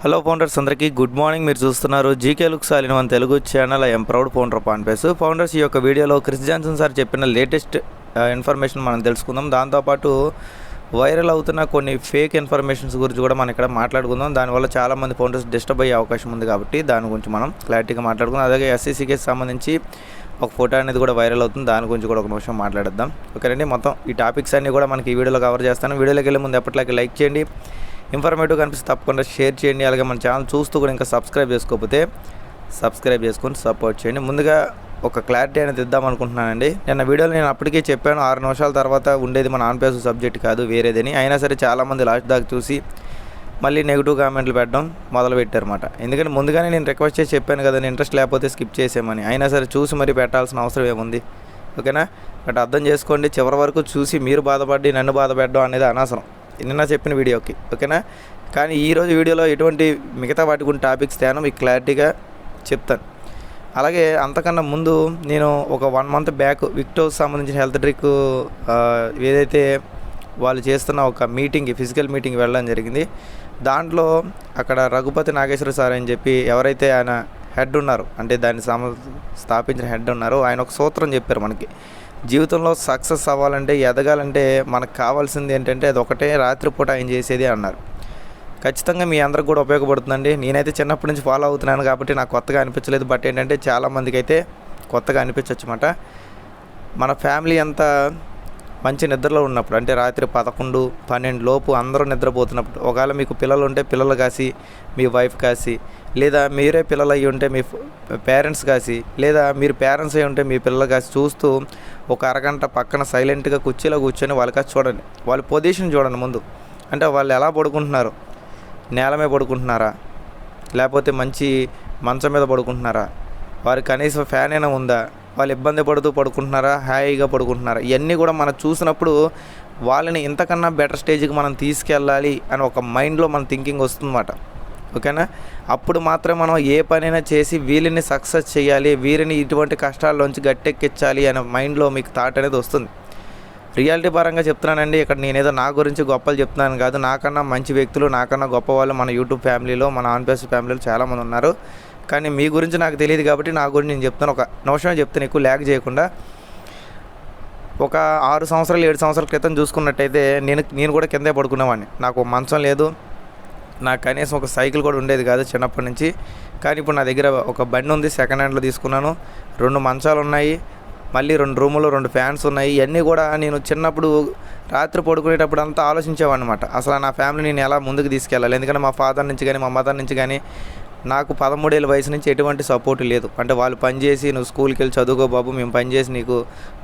Hello founders అందరికీ good morning మీరు చూస్తున్నారు GK looks సాలిన one Telugu channel I'm proud founder పాన్పేస్ founders ఈ యొక్క వీడియోలో క్రిస్ జాన్సన్ సార్ చెప్పిన లేటెస్ట్ ఇన్ఫర్మేషన్ uh, మనం తెలుసుకుందాం. దాంతోపాటు వైరల్ అవుతున్న కొన్ని ఫేక్ ఇన్ఫర్మేషన్స్ గురించి కూడా మనం ఇక్కడ మాట్లాడుకుందాం. దానివల్ల చాలామంది ఫౌండర్స్ డిస్టర్బ్ అయ్యే అవకాశం ఉంది కాబట్టి దాని గురించి మనం క్లారిటీగా మాట్లాడుకుందాం. అలాగే ఎస్సీసీకి సంబంధించి ఒక ఫోటో అనేది కూడా వైరల్ అవుతుంది. దాని గురించి కూడా ఒక నిమిషం మాట్లాడద్దాం. ఓకేనండి మొత్తం ఈ టాపిక్స్ అన్నీ కూడా మనకి ఈ వీడియోలో కవర్ చేస్తాను. వీడియోలోకి వెళ్ళే ముందు ఎప్పటిలాగే లైక్ చేయండి. ఇన్ఫర్మేటివ్ కనిపిస్తే తప్పకుండా షేర్ చేయండి. అలాగే మన ఛానల్ చూస్తూ కూడా ఇంకా సబ్స్క్రైబ్ చేసుకోకపోతే సబ్స్క్రైబ్ చేసుకొని సపోర్ట్ చేయండి. ముందుగా ఒక క్లారిటీ అనేది ఇద్దాం అనుకుంటున్నానండి. నిన్న వీడియోలో నేను అప్పటికే చెప్పాను ఆరు నిమిషాల తర్వాత ఉండేది మన ఆన్ పేస్ సబ్జెక్ట్ కాదు వేరేదని. అయినా సరే చాలామంది లాస్ట్ దాకా చూసి మళ్ళీ నెగిటివ్ కామెంట్లు పెట్టడం మొదలుపెట్టారన్నమాట. ఎందుకంటే ముందుగానే నేను రిక్వెస్ట్ చేసి చెప్పాను కదా ఇంట్రెస్ట్ లేకపోతే స్కిప్ చేసేమని అయినా సరే చూసి మరి పెట్టాల్సిన అవసరం ఏముంది? ఓకేనా? బట్ అర్థం చేసుకోండి చివరి వరకు చూసి మీరు బాధపడి నన్ను బాధపెట్టడం అనేది అనవసరం. నిన్న చెప్పిన వీడియోకి ఓకేనా? కానీ ఈరోజు వీడియోలో ఎటువంటి మిగతా వాటి గురించి టాపిక్స్ తేనో మీకు క్లారిటీగా చెప్తాను. అలాగే అంతకన్నా ముందు నేను ఒక వన్ మంత్ బ్యాక్ విక్టోస్ సంబంధించిన హెల్త్ డ్రిక్ ఏదైతే వాళ్ళు చేస్తున్న ఒక మీటింగ్ ఫిజికల్ మీటింగ్ వెళ్ళడం జరిగింది. దాంట్లో అక్కడ రఘుపతి నాగేశ్వర సార్ అని చెప్పి ఎవరైతే ఆయన హెడ్ ఉన్నారు అంటే దాన్ని సమ స్థాపించిన హెడ్ ఉన్నారు ఆయన ఒక సూత్రం చెప్పారు మనకి. జీవితంలో సక్సెస్ అవ్వాలంటే ఎదగాలంటే మనకు కావాల్సింది ఏంటంటే అది ఒకటే రాత్రిపూట ఆయన చేసేది అన్నారు. ఖచ్చితంగా మీ అందరికి కూడా ఉపయోగపడుతుందండి. నేనైతే చిన్నప్పటి నుంచి ఫాలో అవుతున్నాను కాబట్టి నాకు కొత్తగా అనిపించలేదు. బట్ ఏంటంటే చాలామందికి అయితే కొత్తగా అనిపించవచ్చు మన ఫ్యామిలీ అంతా మంచి నిద్రలో ఉన్నప్పుడు అంటే రాత్రి పదకొండు పన్నెండు లోపు అందరూ నిద్రపోతున్నప్పుడు ఒకవేళ మీకు పిల్లలు ఉంటే పిల్లలు కాసి మీ వైఫ్ కాసి లేదా మీరే పిల్లలు అయ్యి ఉంటే మీ పేరెంట్స్ కాసి లేదా మీరు పేరెంట్స్ అయి ఉంటే మీ పిల్లలు కాసి చూస్తూ ఒక అరగంట పక్కన సైలెంట్గా కుర్చీలో కూర్చొని వాళ్ళకి చూడండి. వాళ్ళ పొజిషన్ చూడండి ముందు. అంటే వాళ్ళు ఎలా పడుకుంటున్నారు? నేల మీద పడుకుంటున్నారా? లేకపోతే మంచి మంచం మీద పడుకుంటున్నారా? వారు కనీసం ఫ్యాన్ అయినా ఉందా? వాళ్ళు ఇబ్బంది పడుతూ పడుకుంటున్నారా? హాయిగా పడుకుంటున్నారా? ఇవన్నీ కూడా మనం చూసినప్పుడు వాళ్ళని ఇంతకన్నా బెటర్ స్టేజ్కి మనం తీసుకెళ్ళాలి అని ఒక మైండ్లో మన థింకింగ్ వస్తుందన్నమాట. ఓకేనా? అప్పుడు మాత్రం మనం ఏ పనైనా చేసి వీళ్ళని సక్సెస్ చేయాలి వీరిని ఇటువంటి కష్టాల్లోంచి గట్టెక్కించాలి అనే మైండ్లో మీకు థాట్ అనేది వస్తుంది. రియాలిటీ పరంగా చెప్తున్నానండి ఇక్కడ నేనేదో నా గురించి గొప్పలు చెప్తున్నాను కాదు నాకన్నా మంచి వ్యక్తులు నాకన్నా గొప్ప వాళ్ళు మన యూట్యూబ్ ఫ్యామిలీలో మన ఆన్పేస్ ఫ్యామిలీలో చాలామంది ఉన్నారు. కానీ మీ గురించి నాకు తెలియదు కాబట్టి నా గురించి నేను చెప్తాను ఒక నిమిషమే చెప్తాను ఎక్కువ ల్యాక్ చేయకుండా. ఒక ఆరు సంవత్సరాలు ఏడు సంవత్సరాల క్రితం చూసుకున్నట్టయితే నేను నేను కూడా కిందే పడుకునేవాడిని. నాకు మంచం లేదు నాకు కనీసం ఒక సైకిల్ కూడా ఉండేది కాదు చిన్నప్పటి నుంచి. కానీ ఇప్పుడు నా దగ్గర ఒక బండి ఉంది సెకండ్ హ్యాండ్లో తీసుకున్నాను. రెండు మంచాలు ఉన్నాయి మళ్ళీ రెండు రూములు రెండు ఫ్యాన్స్ ఉన్నాయి. ఇవన్నీ కూడా నేను చిన్నప్పుడు రాత్రి పడుకునేటప్పుడు అంతా ఆలోచించేవాడినమాట. అసలు నా ఫ్యామిలీ నేను ఎలా ముందుకు తీసుకెళ్ళాలి? ఎందుకంటే మా ఫాదర్ నుంచి కానీ మా మదర్ నుంచి కానీ నాకు పదమూడేళ్ళ వయసు నుంచి ఎటువంటి సపోర్ట్ లేదు. అంటే వాళ్ళు పనిచేసి నువ్వు స్కూల్కి వెళ్ళి చదువుకో బాబు మేము పనిచేసి నీకు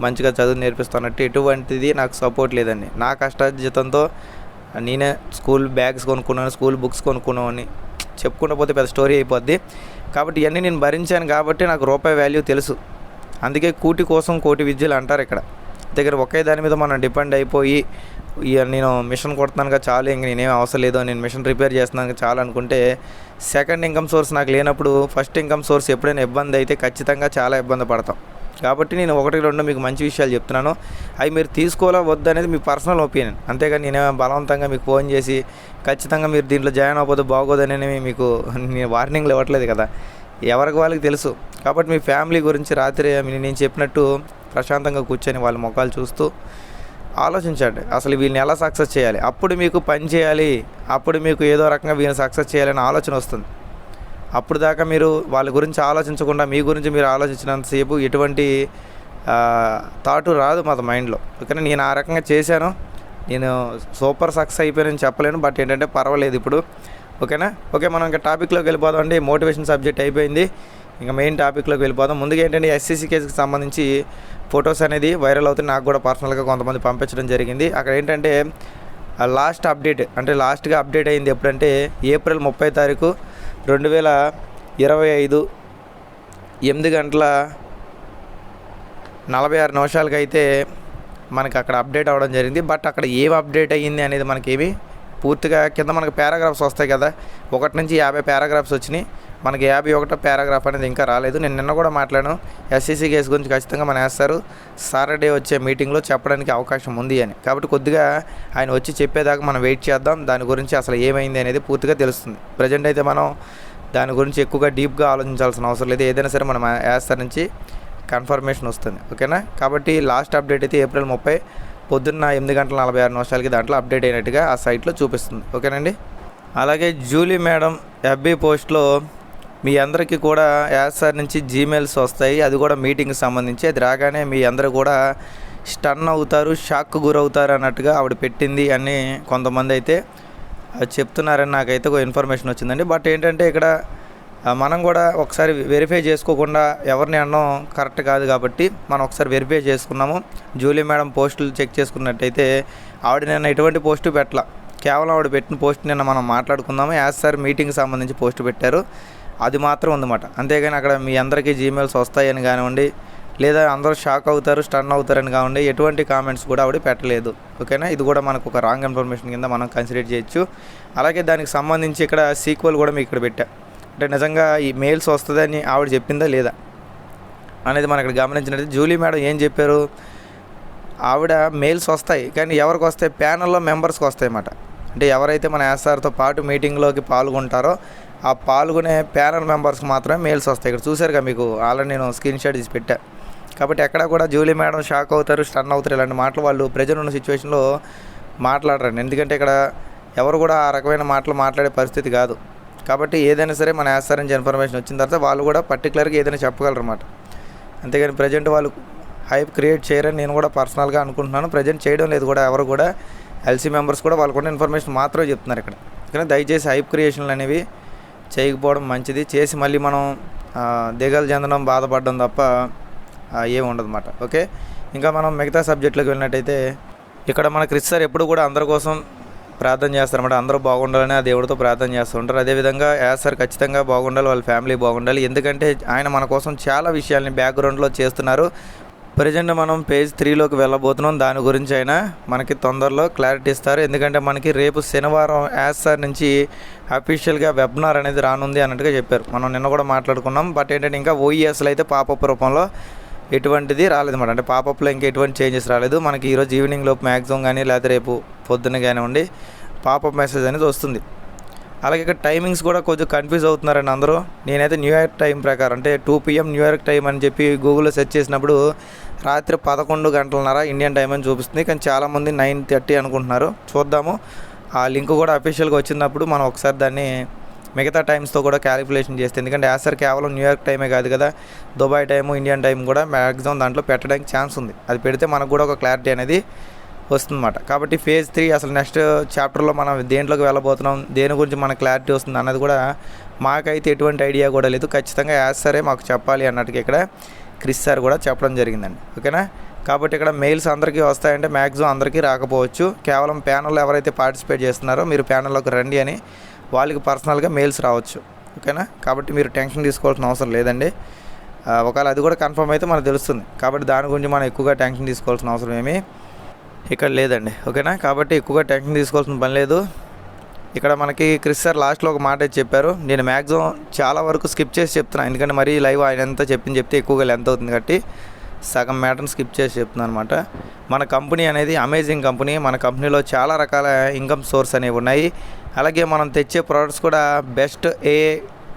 మంచిగా చదువు నేర్పిస్తున్నట్టు ఎటువంటిది నాకు సపోర్ట్ లేదండి. నా కష్టార్జితంతో నేనే స్కూల్ బ్యాగ్స్ కొనుక్కున్నాను స్కూల్ బుక్స్ కొనుక్కున్నామని చెప్పుకుంటూ పోతే పెద్ద స్టోరీ అయిపోద్ది. కాబట్టి ఇవన్నీ నేను భరించాను కాబట్టి నాకు రూపాయి వాల్యూ తెలుసు. అందుకే కూటి కోసం కోటి విద్యలు అంటారు ఇక్కడ. దగ్గర ఒకే దాని మీద మనం డిపెండ్ అయిపోయి ఇక నేను మిషన్ కొడుతున్నానుగా చాలు ఇంక నేనేం అవసరం లేదు నేను మిషన్ రిపేర్ చేస్తున్నాను చాలు అనుకుంటే సెకండ్ ఇన్కమ్ సోర్స్ నాకు లేనప్పుడు ఫస్ట్ ఇన్కమ్ సోర్స్ ఎప్పుడైనా ఇబ్బంది అయితే ఖచ్చితంగా చాలా ఇబ్బంది పడతాం. కాబట్టి నేను ఒకటి రెండు మీకు మంచి విషయాలు చెప్తున్నాను. అవి మీరు తీసుకోవాలా వద్దు అనేది మీ పర్సనల్ ఒపీనియన్. అంతేగాని నేనే బలవంతంగా మీకు ఫోన్ చేసి ఖచ్చితంగా మీరు దీంట్లో జాయిన్ అవ్వకపోతే బాగోదని మీకు నేను వార్నింగ్లు ఇవ్వట్లేదు కదా. ఎవరికి వాళ్ళకి తెలుసు. కాబట్టి మీ ఫ్యామిలీ గురించి రాత్రి నేను చెప్పినట్టు ప్రశాంతంగా కూర్చొని వాళ్ళ ముఖాలు చూస్తూ ఆలోచించండి. అసలు వీళ్ళని ఎలా సక్సెస్ చేయాలి? అప్పుడు మీకు పని చేయాలి. అప్పుడు మీకు ఏదో రకంగా వీళ్ళని సక్సెస్ చేయాలనే ఆలోచన వస్తుంది. అప్పుడు దాకా మీరు వాళ్ళ గురించి ఆలోచించకుండా మీ గురించి మీరు ఆలోచించినంతసేపు ఎటువంటి థాట్ రాదు మా మైండ్లో. ఓకేనా? నేను ఆ రకంగా చేశాను. నేను సూపర్ సక్సెస్ అయిపోయానని చెప్పలేను బట్ ఏంటంటే పర్వాలేదు ఇప్పుడు. ఓకేనా? ఓకే మనం ఇంకా టాపిక్లోకి వెళ్ళిపోదాం అండి. మోటివేషన్ సబ్జెక్ట్ అయిపోయింది. ఇంకా మెయిన్ టాపిక్లోకి వెళ్ళిపోదాం. ముందుగా ఏంటంటే ఎస్సీసీ కేసుకి సంబంధించి ఫొటోస్ అనేది వైరల్ అవుతుంది నాకు కూడా పర్సనల్గా కొంతమంది పంపించడం జరిగింది. అక్కడ ఏంటంటే లాస్ట్ అప్డేట్ అంటే లాస్ట్గా అప్డేట్ అయింది ఎప్పుడంటే ఏప్రిల్ ముప్పై తారీఖు రెండు వేల ఇరవై ఐదు ఎనిమిది గంటల నలభై ఆరు నిమిషాలకైతే అయితే మనకి అక్కడ అప్డేట్ అవ్వడం జరిగింది. బట్ అక్కడ ఏం అప్డేట్ అయ్యింది అనేది మనకేమి పూర్తిగా కింద మనకి పారాగ్రాఫ్స్ వస్తాయి కదా. ఒకటి నుంచి యాభై పారాగ్రాఫ్స్ వచ్చినాయి. మనకి యాభై ఒకటో పారాగ్రాఫ్ అనేది ఇంకా రాలేదు. నేను నిన్న కూడా మాట్లాడాను. ఎస్సీసీ కేసు గురించి ఖచ్చితంగా మన వేస్తారు. సాటర్డే వచ్చే మీటింగ్లో చెప్పడానికి అవకాశం ఉంది అని. కాబట్టి కొద్దిగా ఆయన వచ్చి చెప్పేదాకా మనం వెయిట్ చేద్దాం. దాని గురించి అసలు ఏమైంది అనేది పూర్తిగా తెలుస్తుంది. ప్రజెంట్ అయితే మనం దాని గురించి ఎక్కువగా డీప్గా ఆలోచించాల్సిన అవసరం లేదు. ఏదైనా సరే మనం వేస్తారు నుంచి కన్ఫర్మేషన్ వస్తుంది. ఓకేనా? కాబట్టి లాస్ట్ అప్డేట్ అయితే ఏప్రిల్ ముప్పై. పొద్దున్న ఎనిమిది గంటల నలభై ఆరు నిమిషాలకి దాంట్లో అప్డేట్ అయినట్టుగా ఆ సైట్లో చూపిస్తుంది. ఓకేనండి? అలాగే జూలీ మేడం ఎఫ్బీ పోస్ట్లో మీ అందరికీ కూడా యాసార్ నుంచి జీమెయిల్స్ వస్తాయి. అది కూడా మీటింగ్కి సంబంధించి. అది రాగానే మీ అందరూ కూడా స్టన్ అవుతారు షాక్ గురవుతారు అన్నట్టుగా ఆవిడ పెట్టింది అని కొంతమంది అయితే అది చెప్తున్నారని నాకైతే ఒక ఇన్ఫర్మేషన్ వచ్చిందండి. బట్ ఏంటంటే ఇక్కడ మనం కూడా ఒకసారి వెరిఫై చేసుకోకుండా ఎవరిని అనడం కరెక్ట్ కాదు కాబట్టి మనం ఒకసారి వెరిఫై చేసుకున్నాము. జూలీ మేడం పోస్టులు చెక్ చేసుకున్నట్టయితే ఆవిడ నిన్న ఎటువంటి పోస్టు పెట్టలా. కేవలం ఆవిడ పెట్టిన పోస్ట్ నిన్న మనం మాట్లాడుకుందాము. యాజ్ సార్ మీటింగ్కి సంబంధించి పోస్ట్ పెట్టారు. అది మాత్రం ఉందన్నమాట. అంతేగాని అక్కడ మీ అందరికీ జీమెయిల్స్ వస్తాయని కానివ్వండి లేదా అందరూ షాక్ అవుతారు స్టన్ అవుతారని కావండి ఎటువంటి కామెంట్స్ కూడా ఆవిడ పెట్టలేదు. ఓకేనా ఇది కూడా మనకు ఒక రాంగ్ ఇన్ఫర్మేషన్ కింద మనం కన్సిడర్ చేయొచ్చు. అలాగే దానికి సంబంధించి ఇక్కడ సీక్వెల్ కూడా మీకు ఇక్కడ పెట్టా. అంటే నిజంగా ఈ మెయిల్స్ వస్తుందని ఆవిడ చెప్పిందా లేదా? అనేది మనం ఇక్కడ గమనించినట్టు జూలీ మేడం ఏం చెప్పారు? ఆవిడ మెయిల్స్ వస్తాయి కానీ ఎవరికి వస్తాయి? ప్యానల్లో మెంబర్స్కి వస్తాయి అన్నమాట అంటే ఎవరైతే మన ఎస్ఆర్తో పాటు మీటింగ్లోకి పాల్గొంటారో ఆ పాల్గొనే ప్యానల్ మెంబర్స్కి మాత్రమే మెయిల్స్ వస్తాయి. ఇక్కడ చూసారుగా మీకు ఆల్రెడీ నేను స్క్రీన్ షాట్ తీసి పెట్టా. కాబట్టి ఎక్కడ కూడా జూలీ మేడం షాక్ అవుతారు స్టన్ అవుతారు. ఇలాంటి మాటలు వాళ్ళు ప్రజెంట్ ఉన్న సిచ్యువేషన్లో మాట్లాడరండి. ఎందుకంటే ఇక్కడ ఎవరు కూడా ఆ రకమైన మాటలు మాట్లాడే పరిస్థితి కాదు. కాబట్టి ఏదైనా సరే మన యాస్ఆర్ నుంచి ఇన్ఫర్మేషన్ వచ్చిన తర్వాత వాళ్ళు కూడా పర్టికులర్గా ఏదైనా చెప్పగలరు అన్నమాట అంతేగాని ప్రజెంట్ వాళ్ళు హైప్ క్రియేట్ చేయరని నేను కూడా పర్సనల్గా అనుకుంటున్నాను. ప్రజెంట్ చేయడం లేదు కూడా ఎవరు కూడా ఎల్సీ మెంబర్స్ కూడా వాళ్ళకున్న ఇన్ఫర్మేషన్ మాత్రమే చెప్తున్నారు ఇక్కడ. కానీ దయచేసి హైప్ క్రియేషన్లు అనేవి చేయకపోవడం మంచిది. చేసి మళ్ళీ మనం దిగలు చెందడం బాధపడడం తప్ప ఏమి ఉండదు అన్నమాట ఓకే? ఇంకా మనం మిగతా సబ్జెక్టులకు వెళ్ళినట్టయితే ఇక్కడ మన క్రిస్ సార్ ఎప్పుడు కూడా అందరి కోసం ప్రార్థన చేస్తారన్నమాట. అందరూ బాగుండాలని ఆ దేవుడితో ప్రార్థన చేస్తూ ఉంటారు. అదేవిధంగా యాస్ సార్ ఖచ్చితంగా బాగుండాలి. వాళ్ళ ఫ్యామిలీ బాగుండాలి. ఎందుకంటే ఆయన మన కోసం చాలా విషయాల్ని బ్యాక్గ్రౌండ్లో చేస్తున్నారు. ప్రజెంట్ మనం పేజ్ త్రీలోకి వెళ్ళబోతున్నాం. దాని గురించి అయినా మనకి తొందరలో క్లారిటీ ఇస్తారు. ఎందుకంటే మనకి రేపు శనివారం యాస్ సార్ నుంచి అఫీషియల్గా వెబినార్ అనేది రానుంది అన్నట్టుగా చెప్పారు. మనం నిన్న కూడా మాట్లాడుకున్నాం. బట్ ఏంటంటే ఇంకా ఓఈఎస్లు అయితే పాపప్ రూపంలో ఎటువంటిది రాలేదన్నమాట అంటే పాపప్లో ఇంకా ఎటువంటి చేంజెస్ రాలేదు. మనకి ఈరోజు ఈవినింగ్ లోపు మ్యాక్సిమం కానీ లేకపోతే రేపు పొద్దున్న కానివ్వండి పాపప్ మెసేజ్ అనేది వస్తుంది. అలాగే ఇక్కడ టైమింగ్స్ కూడా కొంచెం కన్ఫ్యూజ్ అవుతున్నారండి అందరూ. నేనైతే న్యూయార్క్ టైం ప్రకారం అంటే టూ పిఎం న్యూయార్క్ టైం అని చెప్పి గూగుల్లో సెర్చ్ చేసినప్పుడు రాత్రి పదకొండు గంటలన్నర ఇండియన్ టైం అని చూపిస్తుంది. కానీ చాలామంది నైన్ థర్టీ అనుకుంటున్నారు. చూద్దాము. ఆ లింక్ కూడా అఫీషియల్గా వచ్చినప్పుడు మనం ఒకసారి దాన్ని మిగతా టైమ్స్తో కూడా క్యాలిక్యులేషన్ చేస్తే ఎందుకంటే యాసర్ కేవలం న్యూయార్క్ టైమే కాదు కదా దుబాయ్ టైము ఇండియన్ టైం కూడా మ్యాక్సిమం దాంట్లో పెట్టడానికి ఛాన్స్ ఉంది. అది పెడితే మనకు కూడా ఒక క్లారిటీ అనేది వస్తుందన్నమాట. కాబట్టి ఫేజ్ త్రీ అసలు నెక్స్ట్ చాప్టర్లో మనం దేంట్లోకి వెళ్ళబోతున్నాం దేని గురించి మన క్లారిటీ వస్తుంది అన్నది కూడా మాకైతే ఎటువంటి ఐడియా కూడా లేదు. ఖచ్చితంగా యాజ్ సరే మాకు చెప్పాలి అన్నట్టుగా ఇక్కడ క్రిస్ సార్ కూడా చెప్పడం జరిగిందండి. ఓకేనా? కాబట్టి ఇక్కడ మెయిల్స్ అందరికీ వస్తాయంటే మ్యాక్సిమం అందరికీ రాకపోవచ్చు. కేవలం ప్యానల్ ఎవరైతే పార్టిసిపేట్ చేస్తున్నారో మీరు ప్యానల్లోకి రండి అని వాళ్ళకి పర్సనల్గా మెయిల్స్ రావచ్చు. ఓకేనా? కాబట్టి మీరు టెన్షన్ తీసుకోవాల్సిన అవసరం లేదండి. ఒకవేళ అది కూడా కన్ఫర్మ్ అయితే మనకు తెలుస్తుంది. కాబట్టి దాని గురించి మనం ఎక్కువగా టెన్షన్ తీసుకోవాల్సిన అవసరం ఏమీ ఇక్కడ లేదండి ఓకేనా? కాబట్టి ఎక్కువగా టెన్షన్ తీసుకోవాల్సిన పని లేదు. ఇక్కడ మనకి క్రిస్ సార్ లాస్ట్లో ఒక మాట చెప్పారు. నేను మ్యాక్సిమం చాలా వరకు స్కిప్ చేసి చెప్తున్నాను ఎందుకంటే మరీ లైవ్ ఆయన ఎంత చెప్పింది చెప్తే ఎక్కువగా లెంత్ అవుతుంది కాబట్టి సగం మ్యాటర్ని స్కిప్ చేసి చెప్తున్నాను అనమాట మన కంపెనీ అనేది అమేజింగ్ కంపెనీ. మన కంపెనీలో చాలా రకాల ఇన్కమ్ సోర్స్ అనేవి ఉన్నాయి. అలాగే మనం తెచ్చే ప్రోడక్ట్స్ కూడా బెస్ట్ ఏ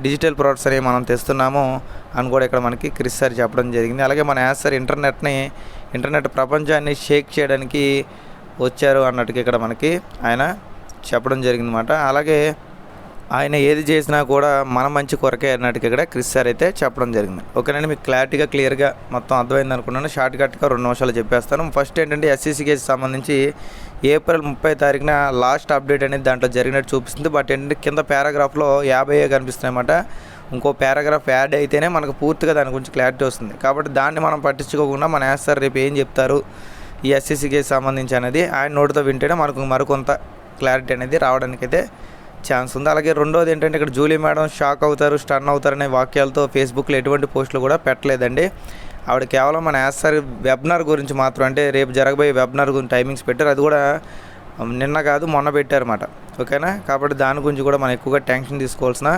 డిజిటల్ ప్రోడక్ట్స్ అనేవి మనం తెస్తున్నాము అని కూడా ఇక్కడ మనకి క్రిస్ సార్ చెప్పడం జరిగింది. అలాగే మన యాస్ సార్ ఇంటర్నెట్ని ఇంటర్నెట్ ప్రపంచాన్ని షేక్ చేయడానికి వచ్చారు అన్నట్టుగా ఇక్కడ మనకి ఆయన చెప్పడం జరిగిందన్నమాట. అలాగే ఆయన ఏది చేసినా కూడా మన మంచి కొరకే అన్నట్టుగా ఇక్కడ క్రిస్ సార్ అయితే చెప్పడం జరిగింది. ఓకేనండి మీకు క్లారిటీగా క్లియర్గా మొత్తం అర్థమైంది అనుకున్నాను. షార్ట్ కట్గా రెండు నిమిషాలు చెప్పేస్తాను. ఫస్ట్ ఏంటంటే ఎస్సీసీ కేసు సంబంధించి ఏప్రిల్ ముప్పై తారీఖున లాస్ట్ అప్డేట్ అనేది దాంట్లో జరిగినట్టు చూపిస్తుంది. బట్ ఏంటంటే కింద పారాగ్రాఫ్లో యాభై కనిపిస్తున్నాయి అన్నమాట. ఇంకో పారాగ్రాఫ్ యాడ్ అయితేనే మనకు పూర్తిగా దాని గురించి క్లారిటీ వస్తుంది. కాబట్టి దాన్ని మనం పట్టించుకోకుండా మన యాస్తారు రేపు ఏం చెప్తారు? ఈ ఎస్సీసీ కేసు సంబంధించి అనేది ఆయన నోటితో వింటేనే మనకు మరికొంత క్లారిటీ అనేది రావడానికైతే ఛాన్స్ ఉంది. అలాగే రెండోది ఏంటంటే ఇక్కడ జూలీ మేడం షాక్ అవుతారు స్టన్ అవుతారనే వాక్యాలతో ఫేస్బుక్లో ఎటువంటి పోస్టులు కూడా పెట్టలేదండి. ఆవిడ కేవలం మన యాస్తారు వెబినార్ గురించి మాత్రం అంటే రేపు జరగబోయే వెబినార్ గురించి టైమింగ్స్ పెట్టారు. అది కూడా నిన్న కాదు మొన్న పెట్టారన్నమాట. ఓకేనా? కాబట్టి దాని గురించి కూడా మనం ఎక్కువగా టెన్షన్ తీసుకోవాల్సిన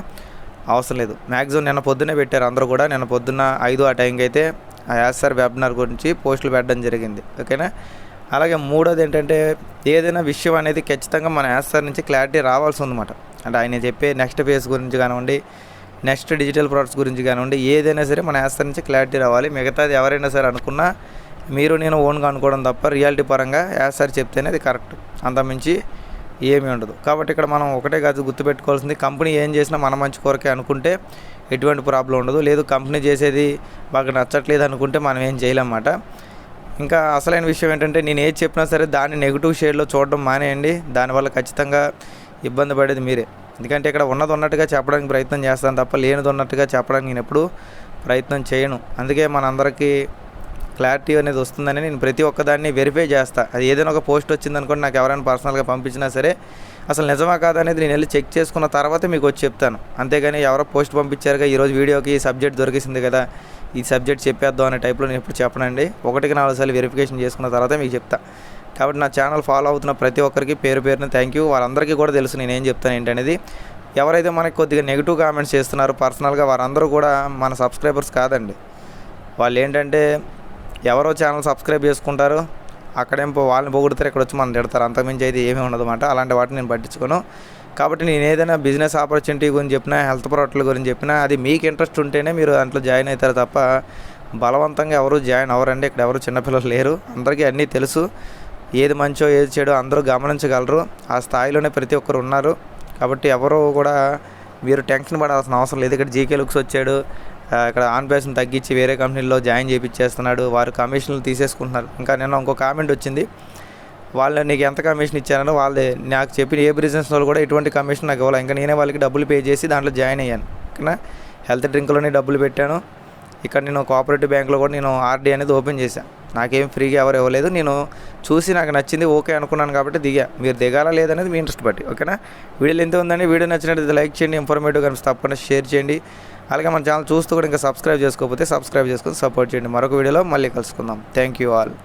అవసరం లేదు. మ్యాక్సిమం నిన్న పొద్దునే పెట్టారు. అందరూ కూడా నిన్న పొద్దున్న ఐదు ఆ టైంకి అయితే ఆ యాస్ఆర్ వెబినార్ గురించి పోస్టులు పెట్టడం జరిగింది. ఓకేనా అలాగే మూడోది ఏంటంటే ఏదైనా విషయం అనేది ఖచ్చితంగా మన యాస్ఆర్ నుంచి క్లారిటీ రావాల్సి ఉందన్నమాట. అంటే ఆయన చెప్పే నెక్స్ట్ ఫేజ్ గురించి కానివ్వండి నెక్స్ట్ డిజిటల్ ప్రొడక్ట్స్ గురించి కానివ్వండి ఏదైనా సరే మన యాస్ఆర్ నుంచి క్లారిటీ రావాలి. మిగతాది ఎవరైనా సరే అనుకున్నా మీరు నేను ఓన్గా అనుకోవడం తప్ప రియాలిటీ పరంగా యాస్ఆర్ చెప్తేనే అది కరెక్ట్ అంతమించి ఏమీ ఉండదు. కాబట్టి ఇక్కడ మనం ఒకటే కాదు గుర్తుపెట్టుకోవాల్సింది కంపెనీ ఏం చేసినా మన మంచి కొరకే అనుకుంటే ఎటువంటి ప్రాబ్లం ఉండదు. లేదు కంపెనీ చేసేది బాగా నచ్చట్లేదు అనుకుంటే మనం ఏం చేయలేమన్నమాట. ఇంకా అసలైన విషయం ఏంటంటే నేను ఏది చెప్పినా సరే దాన్ని నెగిటివ్ షేడ్లో చూడడం మానేయండి. దానివల్ల ఖచ్చితంగా ఇబ్బంది పడేది మీరే. ఎందుకంటే ఇక్కడ ఉన్నది ఉన్నట్టుగా చెప్పడానికి ప్రయత్నం చేస్తాను తప్ప లేనిది ఉన్నట్టుగా చెప్పడానికి నేను ఎప్పుడు ప్రయత్నం చేయను. అందుకే మనందరికీ క్లారిటీ అనేది వస్తుందని నేను ప్రతి ఒక్కదాన్ని వెరిఫై చేస్తా. అది ఏదైనా ఒక పోస్ట్ వచ్చింది అనుకోండి నాకు ఎవరైనా పర్సనల్గా పంపించినా సరే అసలు నిజమా కాదా అనేది నేను వెళ్ళి చెక్ చేసుకున్న తర్వాత మీకు వచ్చి చెప్తాను. అంతేగాని ఎవరో పోస్ట్ పంపించారుగా ఈరోజు వీడియోకి ఈ సబ్జెక్ట్ దొరికింది కదా ఈ సబ్జెక్ట్ చెప్పేద్దాం అనే టైప్లో నేను ఇప్పుడు చెప్పనండి. ఒకటికి నాలుగు సార్లు వెరిఫికేషన్ చేసుకున్న తర్వాత మీకు చెప్తా. కాబట్టి నా ఛానల్ ఫాలో అవుతున్న ప్రతి ఒక్కరికి పేరు పేరున థ్యాంక్ యూ వాళ్ళందరికీ కూడా తెలుసు నేను ఏం చెప్తాను ఏంటనేది. ఎవరైతే మనకి కొద్దిగా నెగిటివ్ కామెంట్స్ చేస్తున్నారో పర్సనల్గా వారందరూ కూడా మన సబ్స్క్రైబర్స్ కాదండి. వాళ్ళు ఏంటంటే ఎవరో ఛానల్ సబ్స్క్రైబ్ చేసుకుంటారు అక్కడేం వాళ్ళని పొగుడుతారు ఇక్కడ వచ్చి మనం తిడతారు అంతకుమించి అయితే ఏమీ ఉండదన్నమాట అలాంటి వాటిని నేను పట్టించుకోను. కాబట్టి నేను ఏదైనా బిజినెస్ ఆపర్చునిటీ గురించి చెప్పినా హెల్త్ ప్రోడక్ట్ల గురించి చెప్పినా అది మీకు ఇంట్రెస్ట్ ఉంటేనే మీరు దాంట్లో జాయిన్ అవుతారు తప్ప బలవంతంగా ఎవరు జాయిన్ అవ్వరండి. ఇక్కడ ఎవరు చిన్నపిల్లలు లేరు. అందరికీ అన్నీ తెలుసు. ఏది మంచో ఏది చెడో అందరూ గమనించగలరు. ఆ స్థాయిలోనే ప్రతి ఒక్కరు ఉన్నారు. కాబట్టి ఎవరు కూడా మీరు టెన్షన్ పడాల్సిన అవసరం లేదు. ఇక్కడ జీకే లుక్స్ వచ్చాడు. ఇక్కడ ఆన్ పేస్ని తగ్గించి వేరే కంపెనీలో జాయిన్ చేయించేస్తున్నాడు వారు కమిషన్లు తీసేసుకుంటున్నారు. ఇంకా నిన్న ఇంకో కామెంట్ వచ్చింది. వాళ్ళు నీకు ఎంత కమిషన్ ఇచ్చానో వాళ్ళు నాకు చెప్పిన ఏ బిజినెస్ వాళ్ళు కూడా ఎటువంటి కమిషన్ నాకు ఇవ్వాలి. ఇంకా నేనే వాళ్ళకి డబ్బులు పే చేసి దాంట్లో జాయిన్ అయ్యాను. ఓకేనా? హెల్త్ డ్రింక్లోనే డబ్బులు పెట్టాను. ఇక్కడ నేను కోఆపరేటివ్ బ్యాంక్లో కూడా నేను ఆర్డీ అనేది ఓపెన్ చేశాను నాకేం ఫ్రీగా ఎవరు ఇవ్వలేదు. నేను చూసి నాకు నచ్చింది ఓకే అనుకున్నాను కాబట్టి దిగా. మీరు దిగాలా లేదనేది మీ ఇంట్రెస్ట్ బట్టి ఓకేనా? వీడియోలు ఎంత ఉందండి? వీడియో నచ్చినట్లయితే లైక్ చేయండి ఇన్ఫర్మేటివ్ కనిపిస్తే తప్పకుండా షేర్ చేయండి. అలాగే మన ఛానల్ చూస్తూ కూడా ఇంకా సబ్స్క్రైబ్ చేసుకోకపోతే సబ్స్క్రైబ్ చేసుకొని సపోర్ట్ చేయండి. మరొక వీడియోలో మళ్ళీ కలుసుకుందాం. Thank you all.